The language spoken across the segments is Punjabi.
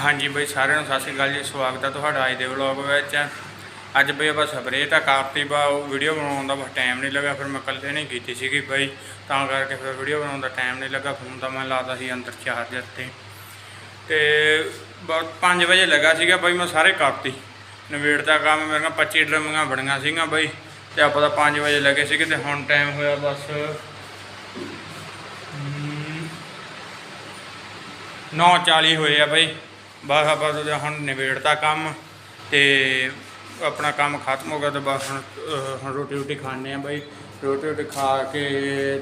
ਹਾਂਜੀ ਬਈ ਸਾਰਿਆਂ ਨੂੰ ਸਤਿ ਸ਼੍ਰੀ ਅਕਾਲ ਜੀ, ਸਵਾਗਤ ਹੈ ਤੁਹਾਡਾ ਅੱਜ ਦੇ ਵਲੌਗ ਵਿੱਚ। ਅੱਜ ਬਈ ਆਪਾਂ ਸਪਰੇਅ ਤਾਂ ਕਰਤੀ ਬਾ ਉਹ ਵੀਡੀਓ ਬਣਾਉਣ ਦਾ ਬਸ ਟਾਈਮ ਨਹੀਂ ਲੱਗਾ, ਫਿਰ ਮੈਂ ਇਕੱਲੇ ਨਹੀਂ ਕੀਤੀ ਸੀਗੀ ਬਈ। ਤਾਂ ਕਰਕੇ ਫਿਰ ਵੀਡੀਓ ਬਣਾਉਣ ਦਾ ਟਾਈਮ ਨਹੀਂ ਲੱਗਾ ਫੋਨ ਤਾਂ ਮੈਂ ਲਾਤਾ ਸੀ ਅੰਦਰ ਚਾਰਜਰ ਤੇ ਤੇ ਬਸ 5 ਵਜੇ ਲੱਗਾ ਸੀਗਾ ਬਈ, ਮੈਂ ਸਾਰੇ ਕਰਤੀ। ਨਵੇੜ ਦਾ ਕੰਮ ਮੇਰੀਆਂ 25 ਡਰਮੀਆਂ ਬਣੀਆਂ ਸੀਗੀਆਂ ਬਈ। ਤੇ ਆਪਾਂ ਤਾਂ 5 ਵਜੇ ਲੱਗੇ ਸੀਗੇ ਤੇ ਹੁਣ ਟਾਈਮ ਹੋਇਆ ਬਸ 9:40 ਹੋਏ ਆ ਬਈ। ਬਸ ਆਪਾਂ ਤਾਂ ਹੁਣ ਨਿਬੇੜਤਾ ਕੰਮ ਤੇ ਆਪਣਾ ਕੰਮ ਖਤਮ ਹੋ ਗਿਆ ਤੇ ਬਸ ਹੁਣ ਹੁਣ ਰੋਟੀ ਰੋਟੀ ਖਾਣੇ ਆ ਬਾਈ। ਰੋਟੀ ਰੋਟੀ ਖਾ ਕੇ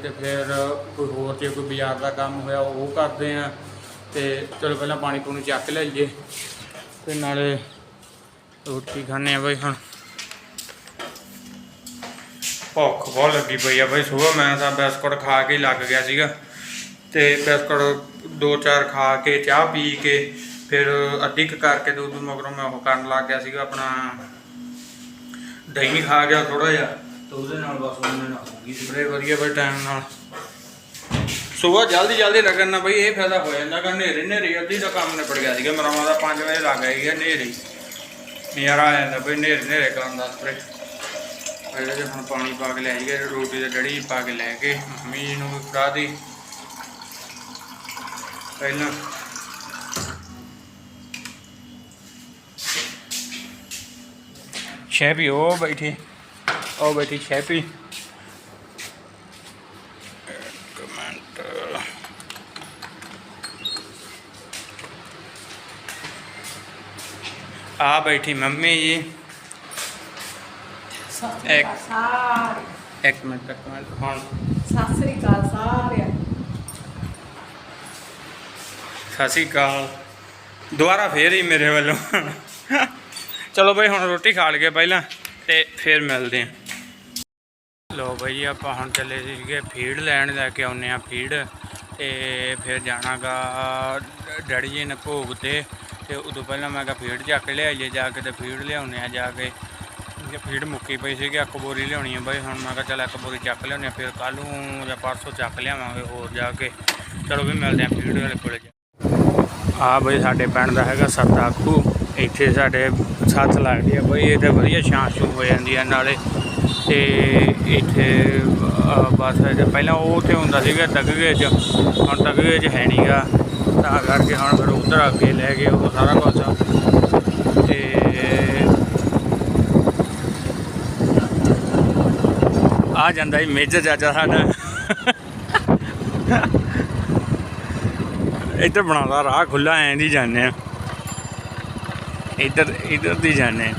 ਤੇ ਫਿਰ ਕੋਈ ਹੋਰ ਜੇ ਕੋਈ ਬਾਜ਼ਾਰ ਦਾ ਕੰਮ ਹੋਇਆ ਉਹ ਕਰਦੇ ਆ। ਤੇ ਚਲੋ ਪਹਿਲਾਂ ਪਾਣੀ ਪੂਣੀ ਚੱਕ ਲਈਏ ਤੇ ਨਾਲੇ ਰੋਟੀ ਖਾਣੇ ਆ ਬਾਈ ਹੁਣ। ਭੁੱਖ ਬਹੁਤ ਲੱਗੀ ਪਈ ਆ ਬਾਈ ਸਵੇਰ, ਮੈਂ ਤਾਂ ਬਿਸਕੁਟ ਖਾ ਕੇ ਲੱਗ ਗਿਆ ਸੀਗਾ। ਤੇ ਬਿਸਕੁਟ ਦੋ ਚਾਰ ਖਾ ਕੇ, ਚਾਹ ਪੀ ਕੇ ਫਿਰ ਅੱਧੀ ਕੁ ਕਰਕੇ ਦੁੱਧ ਮਗਰੋਂ ਮੈਂ ਉਹ ਕਰਨ ਲੱਗ ਗਿਆ ਸੀਗਾ, ਆਪਣਾ ਦਹੀਂ ਖਾ ਗਿਆ ਥੋੜਾ ਜਿਹਾ ਤੇ ਉਹਦੇ ਨਾਲ ਬਸ ਉਹਨੇ ਨਾਲ ਹੋ ਗਈ ਸਪਰੇ ਵਧੀਆ ਬਈ ਟਾਈਮ ਨਾਲ। ਸਵੇਰ ਜਲਦੀ ਜਲਦੀ ਲੱਗਣ ਨਾਲ ਬਈ ਇਹ ਫਾਇਦਾ ਹੋ ਜਾਂਦਾ ਕਿ ਹਨੇਰੇ ਹਨੇਰੇ ਅੱਧੀ ਦਾ ਕੰਮ ਨਿਬੜ ਗਿਆ ਸੀਗਾ ਮੇਰਾ ਮਾਦਾ 5 ਵਜੇ ਲੱਗ ਗਿਆ ਸੀਗਾ ਹਨੇਰੇ। ਨਜ਼ਾਰਾ ਆ ਜਾਂਦਾ ਬਈ ਹਨੇਰੇ ਹਨੇਰੇ ਕਰਨ ਦਾ ਸਪਰੇ ਇਹਦੇ ਚ ਹੁਣ ਪਾਣੀ ਪਾ ਕੇ ਲੈ ਜਾਈਏ, ਰੋਟੀ ਤੇ ਡੜੀ ਪਾ ਕੇ ਲੈ ਕੇ ਮੰਮੀ ਜੀ ਨੂੰ ਵੀ ਫੜਾ ਦੀ ਪਹਿਲਾਂ ਸ਼ੈਪੀ ਉਹ ਬੈਠੀ ਉਹ ਬੈਠੀ ਸ਼ੈਪੀ ਕਮੈਂਟ ਆ ਬੈਠੀ ਮੰਮੀ ਜੀ। ਇੱਕ- ਸਾਰੇ ਇੱਕ ਮਿੰਟ ਇੱਕ ਮਿੰਟ ਹੁਣ। ਸਤਿ ਸ੍ਰੀ ਅਕਾਲ ਸਾਰਿਆਂ ਸਤਿ ਸ਼੍ਰੀ ਅਕਾਲ। ਦੁਬਾਰਾ ਫੇਰ ਹੀ ਮੇਰੇ ਵੱਲੋਂ। ਚਲੋ ਬਈ, ਹੁਣ ਰੋਟੀ ਖਾ ਲਈਏ ਪਹਿਲਾਂ ਤੇ ਫਿਰ ਮਿਲਦੇ ਆਂ ਲੋ ਬਈ ਆਪਾਂ ਹੁਣ ਚੱਲੇ ਸੀਗੇ ਫੀਡ ਲੈਣ, ਲੈ ਕੇ ਆਉਨੇ ਆ ਫੀਡ ਤੇ ਫਿਰ ਜਾਣਾਗਾ ਡੈਡੀ ਜੀ ਨੇ ਭੋਗ ਤੇ ਤੇ ਉਦੋਂ ਪਹਿਲਾਂ ਮੈਂ ਕਿਹਾ ਫੀਡ ਚੱਕ ਲਿਆਈਏ, ਜਾ ਕੇ ਤੇ ਫੀਡ ਲਿਆਉਨੇ ਆ ਜਾ ਕੇ। ਜੇ ਫੀਡ ਮੁੱਕੀ ਪਈ ਸੀਗੀ, ਇੱਕ ਬੋਰੀ ਲਿਆਉਣੀ ਆ ਬਾਈ, ਹੁਣ ਮੈਂ ਕਿਹਾ ਚੱਲ ਇੱਕ ਬੋਰੀ ਚੱਕ ਲਿਆਉਨੇ ਆ ਫਿਰ ਕੱਲ ਨੂੰ ਜਾਂ ਪਰਸੋਂ ਚੱਕ ਲਿਆਵਾਂਗੇ ਹੋਰ ਜਾ ਕੇ। ਚਲੋ ਵੀ ਮਿਲਦੇ ਆ ਫੀਡ ਵਾਲੇ ਕੋਲੇ ਜਾ ਆ ਬਈ, ਸਾਡੇ ਪਿੰਡ ਦਾ ਹੈਗਾ ਸਤਾਖੂ ਇੱਥੇ ਸਾਡੇ ਸੱਤ ਲੱਗਦੀ ਆ ਬਈ ਇੱਥੇ ਵਧੀਆ ਛਾਂ ਛੂ ਹੋ ਜਾਂਦੀ ਆ ਨਾਲੇ। ਤੇ ਇੱਥੇ ਅਹ, ਬਸ ਪਹਿਲਾਂ ਉਹ ਉੱਥੇ ਹੁੰਦਾ ਸੀਗਾ ਤਗਗੇ 'ਚ ਹੁਣ ਤਗਗੇ 'ਚ ਹੈ ਨਹੀਂਗਾ ਤਾਂ ਕਰਕੇ ਹੁਣ ਫਿਰ ਉਧਰ ਅੱਗੇ ਲੈ ਗਏ ਉਹ ਸਾਰਾ ਕੁਝ ਤੇ ਆ ਜਾਂਦਾ ਹੀ ਮੇਜਰ ਚਾਚਾ ਸਾਡਾ। ਇੱਧਰ ਬਣਾਉਂਦਾ ਰਾਹ ਖੁੱਲਾ ਐਂ ਦੀ ਜਾਂਦੇ। ਆ ਇੱਧਰ ਇੱਧਰ ਦੀ ਜਾਂਦੇ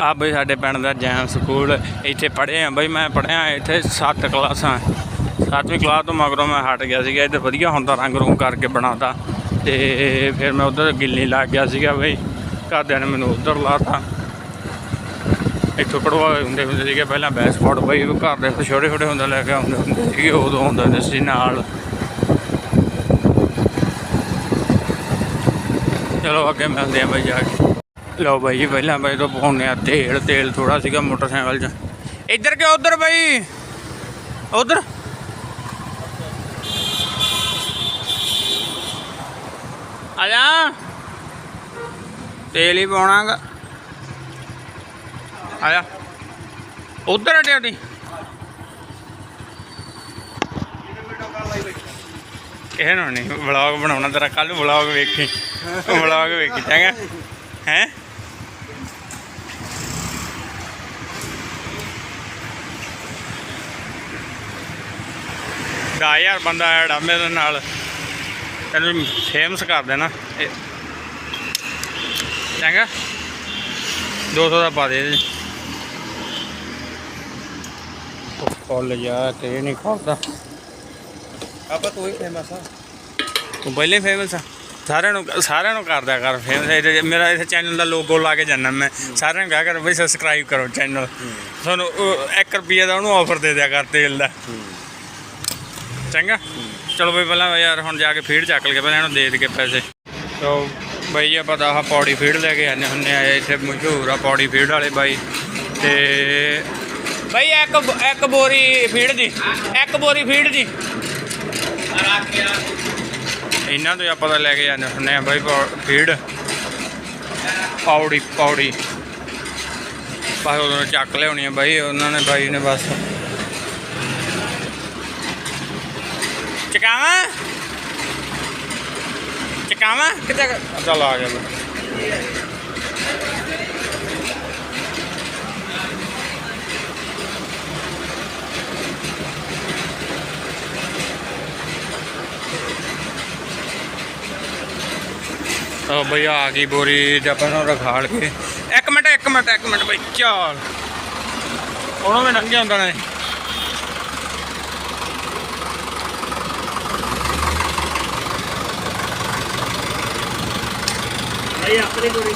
ਆ ਬਈ ਸਾਡੇ ਪਿੰਡ ਦਾ ਜੈਨ ਸਕੂਲ, ਇੱਥੇ ਪੜ੍ਹੇ ਆ ਬਈ, ਮੈਂ ਪੜ੍ਹਿਆ ਇੱਥੇ 7 ਕਲਾਸਾਂ। 7ਵੀਂ ਕਲਾਸ ਤੋਂ ਮਗਰੋਂ ਮੈਂ ਹਟ ਗਿਆ ਸੀਗਾ, ਇੱਧਰ ਵਧੀਆ ਹੁੰਦਾ ਰੰਗ ਰੂੰਗ ਕਰਕੇ ਬਣਾਤਾ। ਤੇ ਫਿਰ ਮੈਂ ਉਧਰ ਗਿੱਲੀ ਲੱਗ ਗਿਆ ਸੀਗਾ ਬਈ, ਘਰਦਿਆਂ ਨੇ ਮੈਨੂੰ ਉਧਰ ਲਾਤਾ। ਇੱਥੋਂ ਪੜਵਾ ਹੁੰਦੇ ਹੁੰਦੇ ਸੀਗੇ, ਪਹਿਲਾਂ ਬੈਸਪੋਰਟ ਬਈ ਘਰ ਦੇ ਛੋਟੇ ਛੋਟੇ ਹੁੰਦੇ ਲੈ ਕੇ ਆਉਂਦੇ ਹੁੰਦੇ ਸੀਗੇ, ਉਦੋਂ ਹੁੰਦਾ ਸੀ ਨਾਲ। ਚਲੋ ਅੱਗੇ ਮਿਲਦੇ ਆ ਬਾਈ ਜਾ ਕੇ। ਲਓ ਬਾਈ ਜੀ, ਪਹਿਲਾਂ ਬਾਈ ਤੋਂ ਪਾਉਣੇ ਆ। ਤੇਲ ਤੇਲ ਥੋੜਾ ਸੀਗਾ ਮੋਟਰਸਾਈਕਲ 'ਚ। ਇੱਧਰ ਕਿ ਉੱਧਰ ਬਾਈ? ਉਧਰ? ਆ ਜਾ। ਤੇਲ ਹੀ ਪਾਉਣਾਗਾ। ਆ ਜਾ। ਉਧਰ ਅਟਿਆ ਕਿਸੇ ਨੂੰ ਨਾ ਨਹੀਂ ਵਲੌਗ ਬਣਾਉਣਾ, ਤੇਰਾ ਕੱਲ ਵਲੌਗ ਵੇਖੀ। ਵਲੌਗ ਵੇਖੀ, ਚੰਗਾ। ਹੈ? ਦਾ ਯਾਰ ਬੰਦਾ ਐਡ ਆ ਮੇਰੇ ਨਾਲ। ਤੈਨੂੰ ਫੇਮਸ ਕਰ ਦੇਣਾ। ਇਹ। ਚੰਗਾ। 200 ਦਾ ਪਾ ਦੇ ਇਹਦੇ। 'ਚ। ਜਾ, ਤੇ ਨਹੀਂ ਖਾਦਾ ਆਪਾਂ ਤੂੰ ਹੀ ਫੇਮਸ ਆ। ਤੂੰ ਪਹਿਲੇ ਫੇਮਸ ਆ। ਸਾਰਿਆਂ ਨੂੰ ਸਾਰਿਆਂ ਨੂੰ ਕਰਦਾ ਕਰ ਫੇਮਸ ਮੇਰਾ ਇਸ ਚੈਨਲ ਦਾ ਲੋਗੋ ਲਾ ਕੇ ਜਾਣਾ ਮੈਂ। ਸਾਰਿਆਂ ਨੂੰ ਕਹਾ ਕਰ ਬਈ ਸਬਸਕ੍ਰਾਈਬ ਕਰੋ ਚੈਨਲ ਤੁਹਾਨੂੰ 1 ਰੁਪਿਆ ਦਾ ਉਹਨੂੰ ਆਫਰ ਦੇ ਦਿਆ ਕਰ ਤੇਲ ਦਾ। ਚੰਗਾ? ਚਲੋ ਬਈ ਪਹਿਲਾਂ ਯਾਰ ਹੁਣ ਜਾ ਕੇ ਫੀਡ ਚੱਕ ਲਈਏ। ਪਹਿਲਾਂ ਇਹਨੂੰ ਦੇ ਦੇ ਕੇ ਪੈਸੇ। ਤੋ ਬਈ ਆਪਾਂ ਤਾਂ ਆਹ ਪੌੜੀ ਫੀਡ ਲੈ ਕੇ ਆਨੇ ਹੁੰਨੇ ਆ। ਇੱਥੇ ਮਸ਼ਹੂਰ ਆ ਪੌੜੀ ਫੀਡ ਵਾਲੇ ਬਾਈ। ਤੇ ਬਈ ਇੱਕ ਇੱਕ ਬੋਰੀ ਫੀਡ ਦੀ। ਇੱਕ ਬੋਰੀ ਫੀਡ ਦੀ। ਇਹਨਾਂ ਤੋਂ ਆਪਾਂ ਤਾਂ ਲੈ ਕੇ ਜਾਂਦੇ ਹੁੰਦੇ ਆ ਬਾਈ ਫੀਡ ਪੌੜੀ ਪੌੜੀ। ਬਸ ਉਦੋਂ ਚੱਕ ਲਿਆਉਣੀ ਆ ਬਾਈ, ਉਹਨਾਂ ਨੇ ਬਾਈ ਨੇ ਬਸ। ਚਕਾਵਾਂ? ਚਕਾਵਾਂ? ਕਿੱਥੇ ਚੱਲ ਆ ਗਿਆ ਬਾਈ ਆ ਗਈ ਬੋਰੀ ਤੇ ਆਪਾਂ ਨੂੰ ਰਖਾਲ ਕੇ। ਇੱਕ ਮਿੰਟ ਇੱਕ ਮਿੰਟ ਇੱਕ ਮਿੰਟ ਬਈ ਚਾਲ। ਉਹਨੂੰ ਵੀ ਲੰਘਿਆ ਹੁੰਦਾ ਨੇ। ਭਾਈ ਆਪਣੇ ਕੋਲ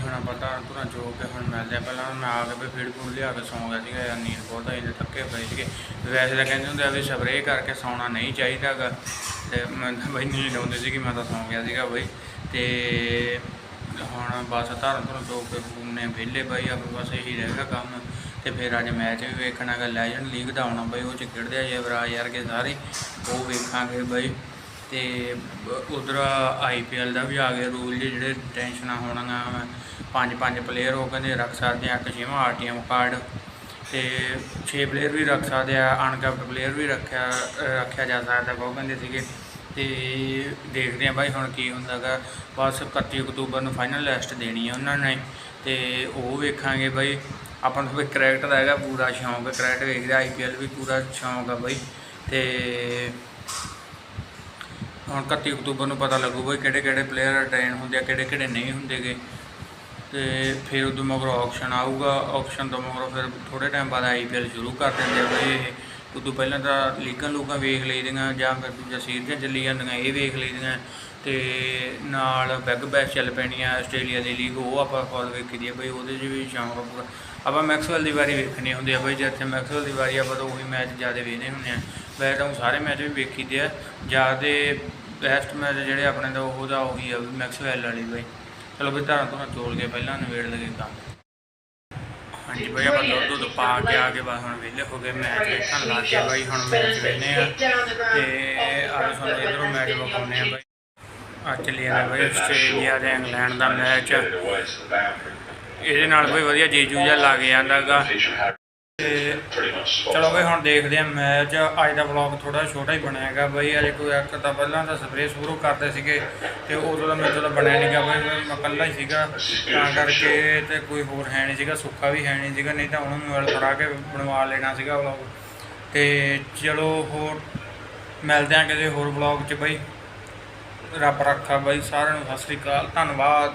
ਹੁਣ ਆਪਾਂ ਤਾਂ ਤੁਰਾਂ ਜੋ ਕੇ ਹੁਣ ਮਿਲਦੇ ਪਹਿਲਾਂ ਮੈਂ ਆ ਕੇ ਵੀ ਫੀਡ ਫੂਡ ਲਿਆ ਕੇ ਸੌਂ ਗਿਆ ਸੀਗਾ ਯਾਰ ਨੀਂਦ ਬਹੁਤ ਆਈ ਤੇ ਥੱਕੇ ਪਏ ਸੀਗੇ। ਵੈਸੇ ਤਾਂ ਕਹਿੰਦੇ ਹੁੰਦੇ ਆ ਵੀ ਸਪਰੇਅ ਕਰਕੇ ਸੌਣਾ ਨਹੀਂ ਚਾਹੀਦਾਗਾ ਤੇ ਮੈਂ ਤਾਂ ਬਾਈ ਨੀਂਦ ਆਉਂਦੀ ਸੀ ਕਿ ਮੈਂ ਤਾਂ ਸੌਂ ਗਿਆ ਸੀਗਾ ਬਈ। ਤੇ ਹੁਣ ਬਸ ਧਰਨ ਧਰਨ ਦੋ ਕੇ ਘੁੰਮਨੇ ਵਿਹਲੇ ਬਾਈ, ਆਪਾਂ ਬਸ ਇਹੀ ਰਹੇਗਾ ਕੰਮ। ਤੇ ਫਿਰ ਅੱਜ ਮੈਚ ਵੀ ਵੇਖਣਾ ਗਾ ਲੈਜੈਂਡ ਲੀਗ ਦਾ ਆਉਣਾ ਬਈ, ਉਹ ਚ ਖੇਡਦੇ ਆ ਯੁਵਰਾਜ ਯਾਰ ਕੇ ਸਾਰੇ, ਉਹ ਵੇਖਾਂਗੇ ਬਾਈ। ਤੇ ਉਧਰ ਆਈਪੀਐਲ ਦਾ ਵੀ ਆ ਗਿਆ ਰੂਲ ਜਿਹੜੇ ਟੈਨਸ਼ਨਾਂ ਹੋਣਗੀਆਂ ਪੰਜ ਪੰਜ ਪਲੇਅਰ ਉਹ ਕਹਿੰਦੇ ਰੱਖ ਸਕਦੇ ਆ, ਇੱਕ ਛੇਵਾਂ ਆਰਟੀਐਮ ਕਾਰਡ ਤੇ 6 ਪਲੇਅਰ ਵੀ ਰੱਖ ਸਕਦੇ ਆ ਅਨਕੈਪਟ ਪਲੇਅਰ ਵੀ ਰੱਖਿਆ ਰੱਖਿਆ ਜਾ ਸਕਦਾ, ਬਹੁਤ ਕਹਿੰਦੇ ਸੀਗੇ। ਤੇ ਦੇਖਦੇ ਆ ਬਾਈ ਹੁਣ ਕੀ ਹੁੰਦਾਗਾ। ਬਸ 31 ਅਕਤੂਬਰ ਨੂੰ ਫਾਈਨਲ ਲਿਸਟ ਦੇਣੀ ਆ ਉਹਨਾਂ ਨੇ। ਤੇ ਉਹ ਵੇਖਾਂਗੇ ਬਾਈ। ਆਪਾਂ ਨੂੰ ਵੀ ਕ੍ਰਿਕਟ ਦਾ ਹੈਗਾ, ਪੂਰਾ ਸ਼ੌਂਕ ਕ੍ਰਿਕਟ ਵੇਖਦੇ ਆਈਪੀਐਲ ਵੀ ਪੂਰਾ ਸ਼ੌਂਕ ਆ ਬਾਈ। ਤੇ ਹੁਣ 31 ਅਕਤੂਬਰ ਨੂੰ ਪਤਾ ਲੱਗੂ ਬਈ ਕਿਹੜੇ ਕਿਹੜੇ ਪਲੇਅਰ ਟ੍ਰੇਨ ਹੁੰਦੇ ਆ ਕਿਹੜੇ ਕਿਹੜੇ ਨਹੀਂ ਹੁੰਦੇਗੇ। ਤੇ ਫਿਰ ਉਦੋਂ ਮਗਰੋਂ ਆਕਸ਼ਨ ਆਊਗਾ ਆਕਸ਼ਨ ਤੋਂ ਮਗਰੋਂ ਫਿਰ ਥੋੜੇ ਟਾਈਮ ਬਾਅਦ ਆਈਪੀਐਲ ਸ਼ੁਰੂ ਕਰ ਦਿੰਦੇ ਆ ਬਈ ਇਹ। ਉਦੋਂ ਪਹਿਲਾਂ ਤਾਂ ਲੀਗਾਂ ਲੂਗਾਂ ਵੇਖ ਲਈਦੀਆਂ ਜਾਂ ਫਿਰ ਦੂਜਾ ਸੀਰੀਜ਼ਾਂ ਚੱਲੀ ਜਾਂਦੀਆਂ, ਇਹ ਵੇਖ ਲਈਦੀਆਂ ਤੇ ਨਾਲ ਬਿਗ ਬੈਚ ਚੱਲ ਪੈਣੀ ਆ ਆਸਟ੍ਰੇਲੀਆ ਦੀ ਲੀਗ ਉਹ ਆਪਾਂ ਫੋਲ ਵੇਖੀ ਦੀ ਆ ਬਈ, ਉਹਦੇ 'ਚ ਵੀ ਸ਼ੌਂਕ ਆ ਪੂਰਾ ਆਪਾਂ ਮੈਕਸਵੈਲ ਦੀ ਵਾਰੀ ਵੇਖਣੀ ਹੁੰਦੀ ਆ ਬਈ, ਜਿੱਥੇ ਮੈਕਸਵੈਲ ਦੀ ਵਾਰੀ ਆਪਾਂ ਤਾਂ ਉਹੀ ਮੈਚ ਜ਼ਿਆਦਾ ਵੇਖਦੇ ਹੁੰਦੇ ਆ। ਵੈਸੇ ਤਾਂ ਊਂ ਸਾਰੇ ਮੈਚ ਵੀ ਵੇਖੀਦੇ ਆ, ਜ਼ਿਆਦਾ ਬੈਸਟ ਮੈਚ ਜਿਹੜੇ ਆਪਣੇ ਦਾ ਉਹਦਾ ਉਹੀ ਆ ਮੈਕਸਵੈਲ ਵਾਲੀ ਬਈ। ਚਲੋ ਬਈ ਧਾਰਾਂ ਤੋਂ ਤੋਲ ਕੇ ਪਹਿਲਾਂ ਨਵੇੜ ਲਗੇ ਕੰਮ ਹਾਂਜੀ ਬਈ ਆਪਾਂ ਦੁੱਧ ਦੁੱਧ ਪਾ ਕੇ ਆ ਕੇ ਬਸ ਹੁਣ ਵਿਹਲੇ ਹੋ ਗਏ ਮੈਚ ਵੇਖਣ ਲੱਗ ਗਏ ਬਈ ਹੁਣ ਮੈਚ ਵੇਖਨੇ ਆ। ਤੇ ਆ ਸਾਨੂੰ ਇਧਰੋਂ ਮੈਚ ਵਿਖਾਉਂਦੇ ਆ ਬਈ। ਆ ਚੱਲੀ ਜਾਂਦਾ ਬਈ ਆਸਟ੍ਰੇਲੀਆ ਤੇ ਇੰਗਲੈਂਡ ਦਾ ਮੈਚ। ਇਹਦੇ ਨਾਲ ਬਈ ਵਧੀਆ ਜੀਜੂ ਜਿਹਾ ਲੱਗ ਜਾਂਦਾਗਾ ਤੇ ਚਲੋ ਬਈ ਹੁਣ ਦੇਖਦੇ ਆ ਮੈਚ। ਅੱਜ ਦਾ ਵਲੌਗ ਥੋੜਾ ਛੋਟਾ ਹੀ ਬਣਿਆ ਹੈਗਾ ਬਈ। ਅਜੇ ਕੋਈ ਇੱਕ ਤਾਂ ਪਹਿਲਾਂ ਤਾਂ ਸਪਰੇਅ ਸ਼ੁਰੂ ਕਰਦੇ ਸੀਗੇ ਤੇ ਉਦੋਂ ਦਾ ਮੇਰੇ ਤੋਂ ਬਣਿਆ ਨਹੀਂ ਗਾ ਬਈ। ਮੈਂ ਇਕੱਲਾ ਹੀ ਸੀਗਾ। ਤਾਂ ਕਰਕੇ ਤੇ ਕੋਈ ਹੋਰ ਹੈ ਨਹੀਂ ਸੀਗਾ। ਸੁੱਖਾ ਵੀ ਹੈ ਨਹੀਂ ਸੀਗਾ। ਨਹੀਂ ਤਾਂ ਉਹਨੂੰ ਮੋਬਾਈਲ ਫੜਾ ਕੇ ਬਣਵਾ ਲੈਣਾ ਸੀਗਾ ਵਲੌਗ ਤੇ ਚਲੋ ਹੋਰ ਮਿਲਦੇ ਆ ਕਿਸੇ ਹੋਰ ਵਲੌਗ 'ਚ ਬਈ। ਰੱਬ ਰੱਖਾ ਬਾਈ। ਸਾਰਿਆਂ ਨੂੰ ਸਤਿ ਸ੍ਰੀ ਅਕਾਲ। ਧੰਨਵਾਦ।